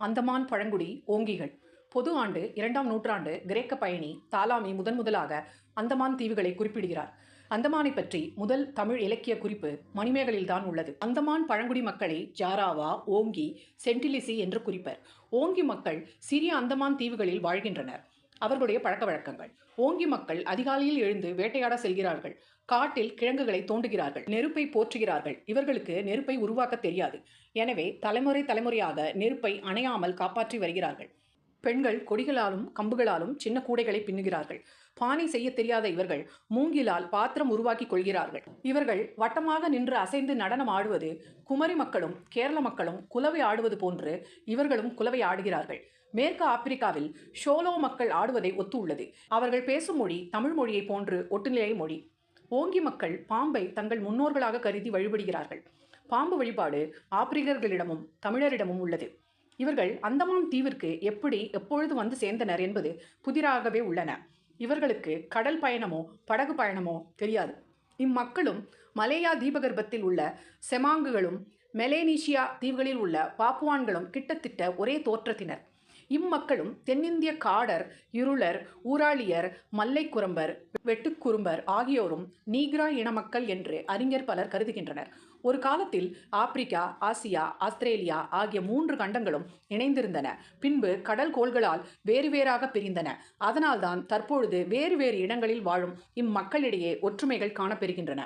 அந்தமான் பழங்குடி ஓங்கிகள். பொது ஆண்டு இரண்டாம் நூற்றாண்டு கிரேக்க பயணி தாலாமி முதன் முதலாக அந்தமான் தீவுகளை குறிப்பிடுகிறார். அந்தமானை பற்றி முதல் தமிழ் இலக்கிய குறிப்பு மணிமேகலில்தான் உள்ளது. அந்தமான் பழங்குடி மக்களை ஜாராவா ஓங்கி சென்டிலிசி என்று குறிப்பர். ஓங்கி மக்கள் சிறிய அந்தமான் தீவுகளில் வாழ்கின்றனர். அவர்களுடைய பழக்க வழக்கங்கள் ஓங்கி மக்கள் அதிகாலையில் எழுந்து வேட்டையாட செல்கிறார்கள். காட்டில் கிழங்குகளை தோண்டுகிறார்கள். நெருப்பை போற்றுகிறார்கள். இவர்களுக்கு நெருப்பை உருவாக்க தெரியாது. எனவே தலைமுறை தலைமுறையாக நெருப்பை அணையாமல் காப்பாற்றி வருகிறார்கள். பெண்கள் கொடிகளாலும் கம்புகளாலும் சின்ன கூடைகளை பின்னுகிறார்கள். பானை செய்ய தெரியாத இவர்கள் மூங்கிலால் பாத்திரம் உருவாக்கி கொள்கிறார்கள். இவர்கள் வட்டமாக நின்று அசைந்து நடனம் ஆடுவது குமரி மக்களும் கேரள மக்களும் குலவை ஆடுவது போன்று இவர்களும் குலவை ஆடுகிறார்கள். மேற்கு ஆப்பிரிக்காவில் ஷோலோ மக்கள் ஆடுவதை ஒத்து உள்ளது அவர்கள் பேசும் மொழி தமிழ் மொழியை போன்று ஒட்டுநிலை மொழி. ஓங்கி மக்கள் பாம்பை தங்கள் முன்னோர்களாக கருதி வழிபடுகிறார்கள். பாம்பு வழிபாடு ஆப்பிரிக்கர்களிடமும் தமிழரிடமும் உள்ளது. இவர்கள் அந்தமான் தீவிற்கு எப்படி எப்பொழுது வந்து சேர்ந்தனர் என்பது புதிராகவே உள்ளன. இவர்களுக்கு கடல் பயணமோ படகு பயணமோ தெரியாது. இம்மக்களும் மலேயா தீபகற்பத்தில் உள்ள செமாங்குகளும் மெலேனீஷியா தீவுகளில் உள்ள பாப்புவான்களும் கிட்டத்தட்ட ஒரே தோற்றத்தினர். இம்மக்களும் தென்னிந்திய காடர் இருளர் ஊராளியர் மல்லைக்குரம்பர் வெட்டுக்குறும்பர் ஆகியோரும் நீக்ரா இன மக்கள் என்று அறிஞர் பலர் கருதுகின்றனர். ஒரு காலத்தில் ஆப்பிரிக்கா ஆசியா ஆஸ்திரேலியா ஆகிய மூன்று கண்டங்களும் இணைந்திருந்தன. பின்பு கடல் கோள்களால் வேறு வேறாக பிரிந்தன. அதனால்தான் தற்பொழுது வேறு வேறு இடங்களில் வாழும் இம்மக்களிடையே ஒற்றுமைகள் காணப்பெறுகின்றன.